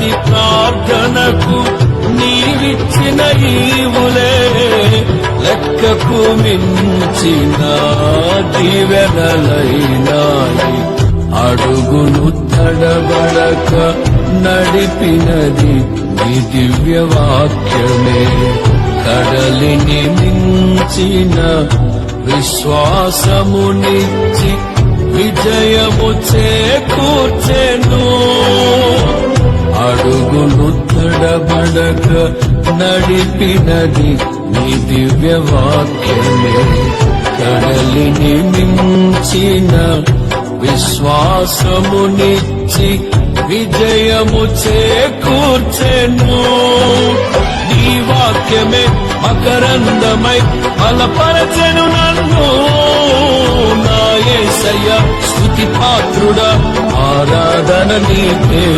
ప్రతి ప్రార్థనకు నీవిచ్చిన ఈవులే లెక్కకు మించిన దీవెనలైనాయి అడుగును తడబడక నడిపినది నీ దివ్య వాక్యమే కడలిని మించిన విశ్వాసమునిచ్చి విజయము చేకూర్చెను. తడబడక నడిపినది నీ దివ్య వాక్యమే కడలిని మించిన విశ్వాసమునిచ్చి విజయము చేకూర్చెను నీ వాక్యమే అకరందమై బలపరచెను నన్ను నా యేసయ్య స్తుతి పాత్రుడ ఆరాధన నీకే